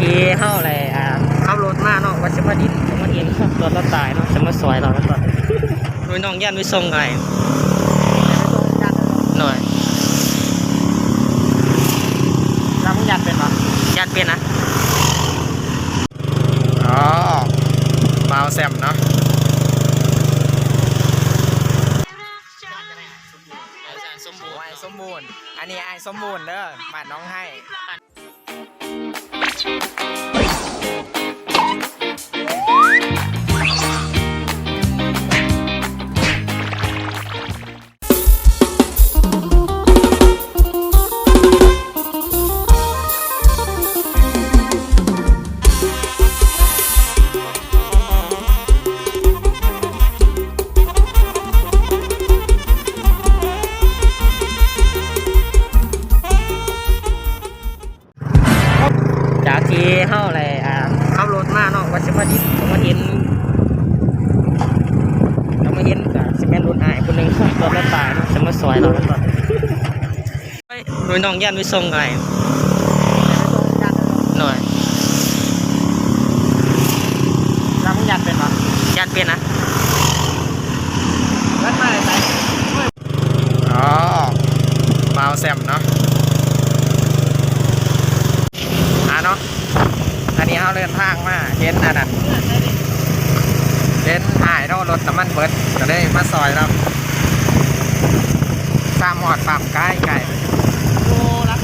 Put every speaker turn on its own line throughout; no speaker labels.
ที่เฮาอะไรอ่าขับรถมาเนาะว่าจะมาดินจะมาดินรถเราตายเนาะจะมาซอยเราแล้วก็โดยน้องย่านไปส่งไงหน่อย
เรามึงยัดเป็นปะ
ย่านเป็นนะ
อ๋อบาวแซมเนาะ
สมบูร
ไอ้
ณ์
สมบูรณ์ อันนี้ไอ้สมบูรณ์เด้อบ้านน้องให้
จ ซอยเราแล้วก็โดยน้องย่านไปส่งไงหน่อย
เรามึงยัดเป็นปะ
ย่านเป็นนะ
ยัดมาเลยไหมอ๋อบาวแซมเนาะอะเนาะอันนี้เขาเดินทางมาเห็นอันนั้นเห็นหายเนาะรถน้ำมันเบิดก็ได้มาซอยเราสามหอดปั๊มใกล้ไก่
โอ้รัก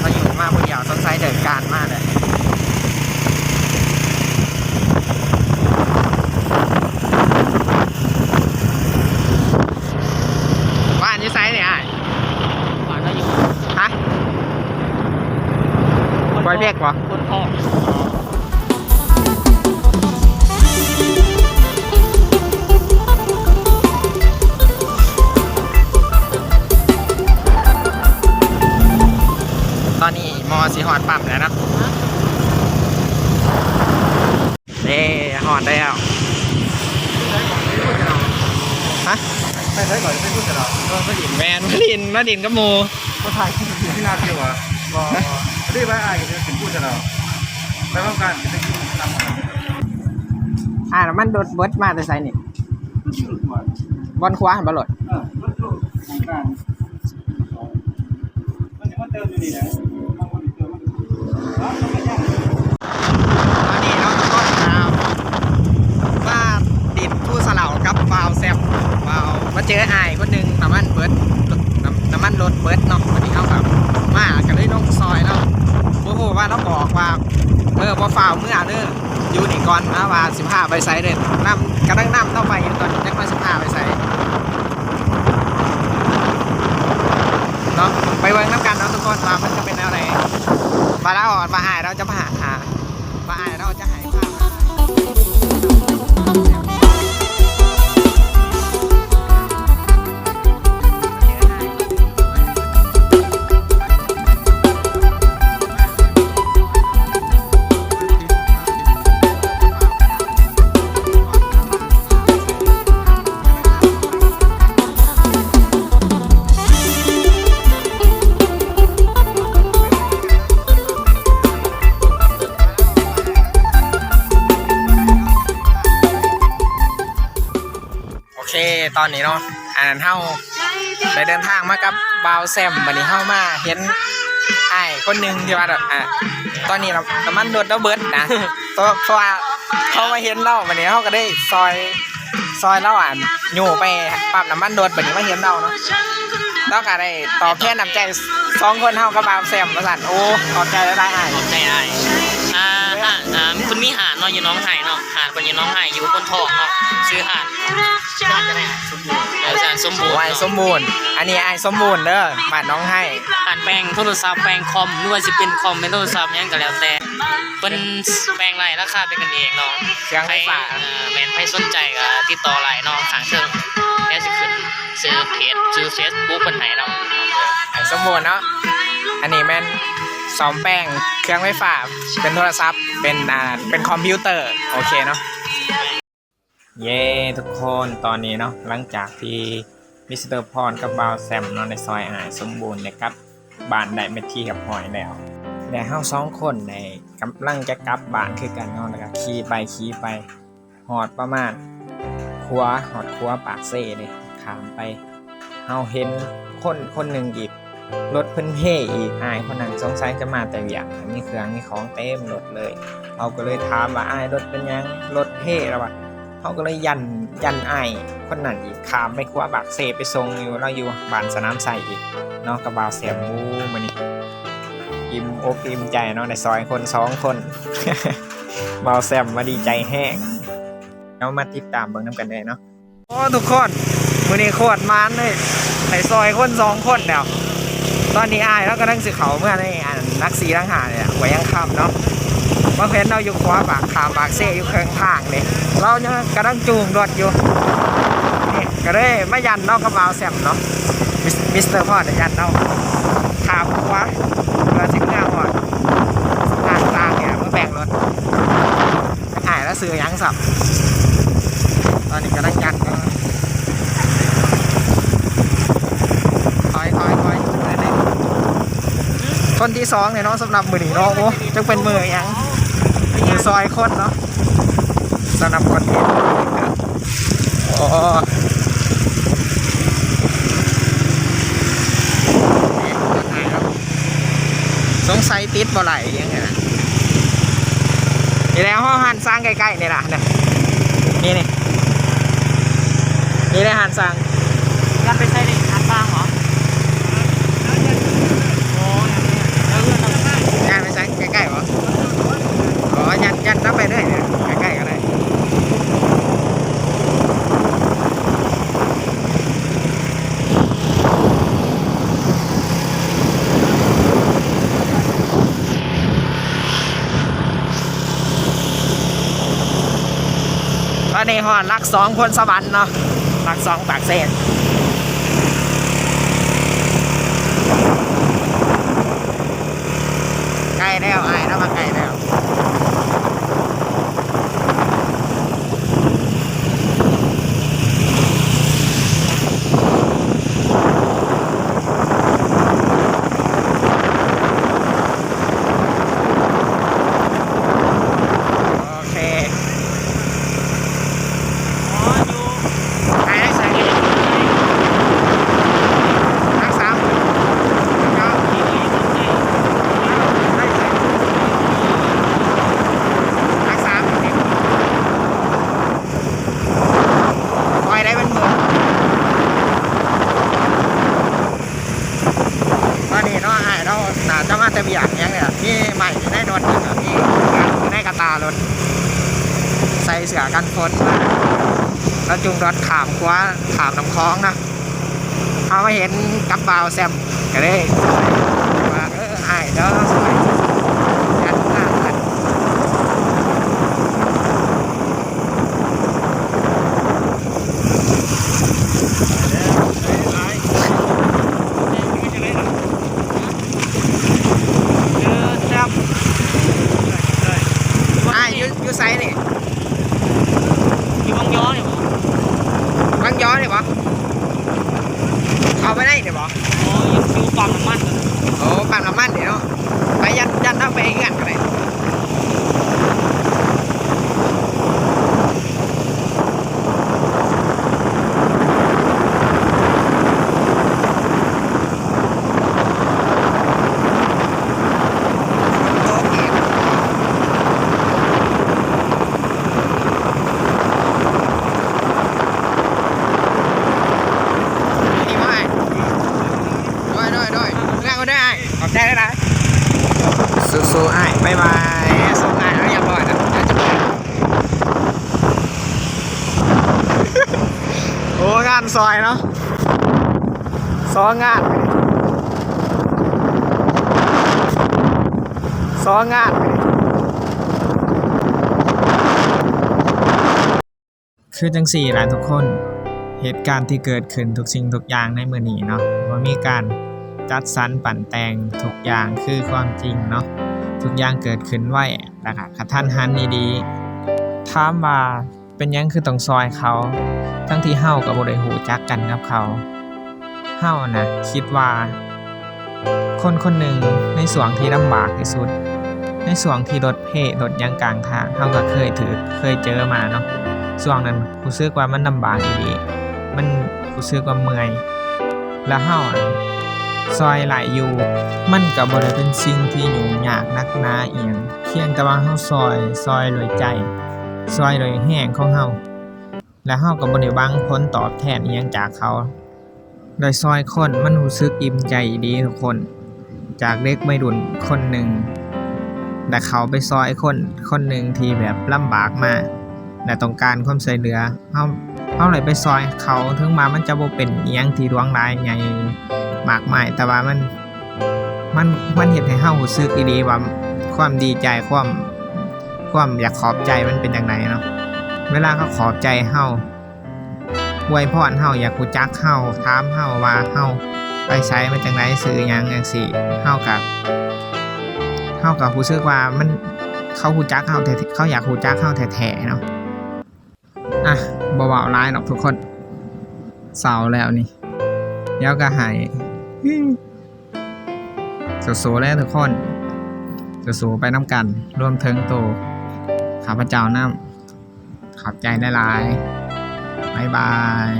เราอยู่มาผู้เดียวต้นไทรเดินการมากเลย อน
นี้
มอสีหอดปั๊มแล้วเนาะเน่หอดแล้วฮะ
ไม่ใช่ก่อนไม่พูดกับเราก็ไม่ยิน
แมนมาดินมาดินกับหมู
ก็ถ่ายคลิปอยู่ที่นาเดียวอะก็รีบไปอ่านกันถึงพูดกับเราไปพร้อมกันจะไปกินน้ำมัน
อ่าน้ำมันโดดเบิดมาแต่ไซนี่
ชื่อหวาน
บอลคว้าหันบอลหลด
เออรถตู้ทางการมันจะมาเติมอยู่นี่นะ เนาะ
ก็มาว่าดินผู้สลาวกับบาวแซมบาวมาเจอไอ้คนหนึ่งน้ำมันเบิดน้ำน้ำมันรถเบิร์ดเนาะวันนี้เขาแบบมากันเลยน้องซอยเนาะโอ้โหว่าเราบอกว่าเออพอฝ่าวเมื่อเด้ออยู่นี่ก่อนนะว่าสิบห้าไปไซเด่นน้ำกำลังน้ำเข้าไปอยู่ตอนนี้ยังมาสิบห้าไปไซเนาะไปเวิร์น้ำกันเนาะทุกคนว่ามันจะเป็นอะไร มาแล้วอ่อนมาหายเราจะมาหามาหายเราจะหายภาพ ตอนนี้เนาะอันนั้นเฮาได้เดินทางมากับบาวแซมวันนี้เฮามาเห็นไอ้คนหนึ่งที่ว่าแบบอะตอนนี้เราน้ำมันรถเราเบิดนะเพราะเพราะว่าเขามาเห็นเราวันนี้เขาก็ได้ซอยซอยเราอะอยู่ไปปั๊มน้ำมันรถวันนี้มาเห็นเราเนาะแล้วก็ได้ตอบแทนน้ำใจสองคนเฮากับบาวแซมมาสั่นโอ้ขอบใจได้ไอ้าย
ขอบใจอ้ายอ่าอ่าคุณมีหาดเนาะอยู่น้องไห่เนาะหาดคนอยู่น้องไห่อยู่บนทองเนาะซื้อหาดหาด จะได้สมบูรณ์เออสารสมบูรณ์
ไอ้สมบูรณ์ อันนี้ไอ้สมบูรณ์เด้อบ้านน้องให้
หาดแปลงโทรศัพท์แปลงคอมหรือว่าสิเป็นคอมเป็นโทรศัพท์หยังก็แล้วแต่เป็นแปลงไรราคาเป็นกันเองเนาะ
เครื่องไฟฟ้า
เอ่อแมนใครสนใจก็ติดต่อไลน์เนาะทางเชิงแล้วสิขึ้นซื้อเพจซื้อเฟซบุ๊กเพิ่นให้เนาะ
ไอ้สมบูรณ์เนาะ อันนี้แม่นสอมแป้ง เครื่องไฟฟ้า เป็นโทรศัพท์ เป็นอ่า เป็นคอมพิวเตอร์ โอเคเนาะ เย้ทุกคนตอนนี้เนาะหลังจากที่มิสเตอร์พรกับบาวแซมนาะในซอยอายสมบูรณ์นะครับบ้านได้เม็ดที่กับหอยแล้วแต่เฮาสองคนในกำลังจะกลับบ้านคือกันเนาะแล้วก็ขี่ไปขี่ไปหอดประมาณขัวหอดขัวปากเซ่เลยขามไปเฮาเห็นคนคนหนึ่งอีกรถเพิ่นเพ่อีกอายคนนั้นสงสัยจะมาแต่เวียงมีเครื่องมีของเต็มรถเลยเราก็เลยถามว่าอายรถเป็นยังรถเพ่แล้ววะ เขาก็เลยยันยันไอคนนั้นอีกขามไปขัวปากเซไปส่งอยู่เราอยู่บ้านสนามไซอีกเนาะกระบาวเสียมูมื้อนี้อิ่มอกอิ่มใจเนาะในซอยคนสองคนเบาแซมมาดีใจแห้งเรามาติดตามเบิ่งน้ำกันได้เนาะโอ้ทุกคนมื้อนี้โคตรมานเลยในซอยคนสองคนแล้วตอนนี้อายแล้วก็นั่งสิเขาเมื่อในอันนักสีนักหาเนี่ยหัวยังคำเนาะ มาเห็นเราอยู่ขวาปากขามปากเซ่อยู่เครื่องทางเลยเราเนี่ยกำลังจูงรถอยู่นี่ก็เลยไมายันเนาะกับเบาแซมเนาะมิสเตอร์พ่อดยันเนาะขามขวาเราถึงหน้าหอดทางกลางเนี่ยเมื่อแบ่งรถหายแล้วซื้อยังสับตอนนี้กำลังยันก็คอยคอยคอยคนที่สองเนี่ยเนาะสำหรับมือหนีเนาะโอ้จะเป็นมือหยัง มือซอยคนเนาะสำหรับคนที่โอ้นี่ถ่ายครับสงสัยติดบ่ไหลยังไงนะนี่แหล้วห้องหันสร้างใกล้ๆนี่ล่ะเนี่ยนี่นี่นี่ได้หันสร้าง
ยันไปใช้ในทางบ้างเหรอโอ้ยแล้วเรื่องทำไม
งานไปสร้างใกล้ๆเหรออ๋อยันยันนับไปเรื่อยเนี่ยใกล้ๆก็ได้ ในนี้หอดรักสองคนสวรรค์เนาะรักสองปากเศษใกล้แล้วไอ้แล้วมาใกล้แล้วโอเค
อ๋ออยู่
ไอ้ได้ใส่เองรักสามก็
ที่นี่ที่นี่
ได้ใส่รักสามนี่คอยได้เป็นหมื่นตอนนี้เนาะไอ้เราหนาจะมาแต่เบียกยังเนี่ยนี่ ใหม่ได้โดนหนึ่งอะนี่งานได้กระตารถ ใส่เสื้อกันฝนมาแล้วจุงรถขามคว้าขามน้ำคลองนะเขามาเห็นกับบาวแซมก็เลยว่าเออไอ้เด้อสวยนหน้ากัน
เจอแซ่บ
ไอ้อยูอยูไซส์นี่
อยู่บางย้อเนี่ย
บางย้อนเนี่ยปะเอาไปได้เนี่ยปะ
อ๋ออยู่อยู่ปั๊มน้ำมัน
โอ้ปั่นน้ำมันเดี๋ยวเนาะไปยันยันเอาไปเงื่อนกันเลยโอเคนี่มาให้ด้วยด้วยด้วยเรื่องก็ได้ขอบใจ ด้วยนะสู้ๆไอ้บายบายส่งไอ้แล้วอย่าปล่อยนะอย่าจะปล่อยโอ้งานซอยเนาะสองงานสองงานคือจังสี่แหละทุกคน เหตุการณ์ที่เกิดขึ้นทุกสิ่งทุกอย่างในมือนี้เนาะว่ามีการ จัดสรรปั่นแต่งทุกอย่างคือความจริงเนาะทุกอย่างเกิดขึ้นไว้นะคะกระทันหันดีๆถามว่าเป็นยังคือต้องซอยเขา ทั้งที่เฮากับบ่ได้หูจักกันกับเขาเฮานะคิดว่า คนคนหนึ่งในส่วงที่ลำบากที่สุด ในส่วงที่รถเพรถยังกลางทางเฮาก็เคยถือเคยเจอมาเนาะส่วงนั้นรู้สึกว่ามันลำบากอีหลีมันรู้สึกว่าเมื่อยแล้วเฮา อะซอยไหลายอยู่ มันก็บ่ได้เป็นสิ่งที่ยุ่งยากนักหนาเอียงเพียงแต่ว่าเฮาซอยซอยโดยใจซอยโดยแห้งของเฮาและเฮาก็บ่ได้หวังผลตอบแทนอีหยังจากเขาโดยซอยคนมันรู้สึกอิ่มใจดีทุกคน จากเด็กวัยรุ่นคนหนึ่งแต่เขาไปซอยคนคนหนึ่งที่แบบลำบากมากและต้องการความช่วยเหลือเฮาเฮาเลยไปซอยเขาถึงมามันจะบ่เป็นอีหยังที่ดวงร้ายใหญ่ มากมายแต่ว่ามันมันมันเฮ็ดให้เฮารู้สึกดีๆว่าความดีใจความความอยากขอบใจมันเป็นจังไดเนาะเวลาเขาขอบใจเฮาอวยพรเฮาอยากรู้จักเฮาถามเฮาว่าเฮาไปใช้มาจากไหนซื้อยังจังซี่เฮากับเฮากับรู้สึกว่ามันเขาฮู้จักเฮาแท้เขาอยากฮู้จักเฮาแท้ๆเนาะอะบ่เว้าหลายหรอกทุกคนเศร้าแล้วนี่เดี๋ยวก็หาย สู้ๆแล้วทุกคนสู้ๆไปน้ำกัน รวมถึงโตวข้าพเจ้านํขอบใจหลายๆบายบาย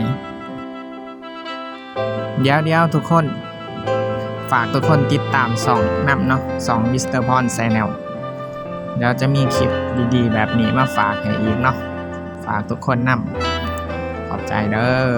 เดี๋ยวเดี๋ยวทุกคน ฝากทุกคนติดตามสองนับเนาะสองมิสเตอร์พอนแซนแนลเดี๋ยวจะมีคลิปดีๆ แบบนี้มาฝากให้อีกเนาะฝากทุกคนนำขอบใจเด้อ